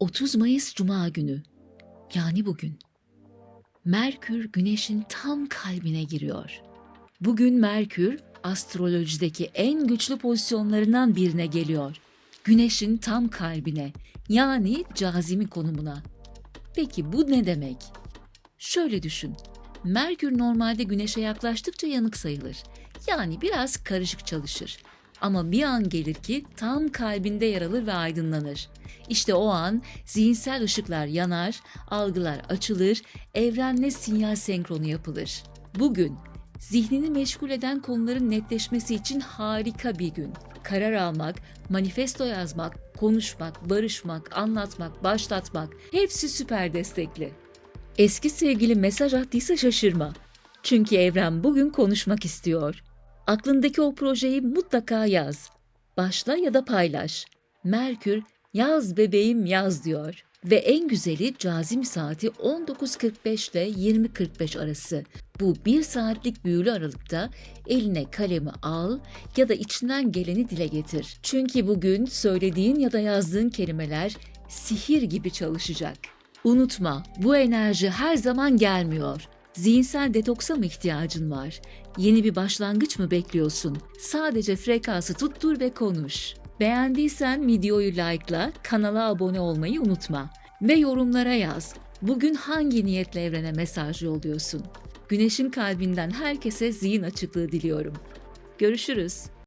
30 Mayıs Cuma günü. Yani bugün. Merkür Güneş'in tam kalbine giriyor. Bugün Merkür astrolojideki en güçlü pozisyonlarından birine geliyor. Güneş'in tam kalbine yani cazimi konumuna. Peki bu ne demek? Şöyle düşün. Merkür normalde Güneş'e yaklaştıkça yanık sayılır. Yani biraz karışık çalışır. Ama bir an gelir ki tam kalbinde yer alır ve aydınlanır. İşte o an zihinsel ışıklar yanar, algılar açılır, evrenle sinyal senkronu yapılır. Bugün zihnini meşgul eden konuların netleşmesi için harika bir gün. Karar almak, manifesto yazmak, konuşmak, barışmak, anlatmak, başlatmak hepsi süper destekli. Eski sevgili mesaj attıysa şaşırma. Çünkü evren bugün konuşmak istiyor. Aklındaki o projeyi mutlaka yaz. Başla ya da paylaş. Merkür yaz bebeğim yaz diyor. Ve en güzeli cazim saati 19.45 ile 20.45 arası. Bu bir saatlik büyülü aralıkta eline kalemi al ya da içinden geleni dile getir. Çünkü bugün söylediğin ya da yazdığın kelimeler sihir gibi çalışacak. Unutma, bu enerji her zaman gelmiyor. Zihinsel detoksa mı ihtiyacın var? Yeni bir başlangıç mı bekliyorsun? Sadece frekansı tuttur ve konuş. Beğendiysen videoyu like'la, kanala abone olmayı unutma. Ve yorumlara yaz. Bugün hangi niyetle evrene mesaj yolluyorsun? Güneşin kalbinden herkese zihin açıklığı diliyorum. Görüşürüz.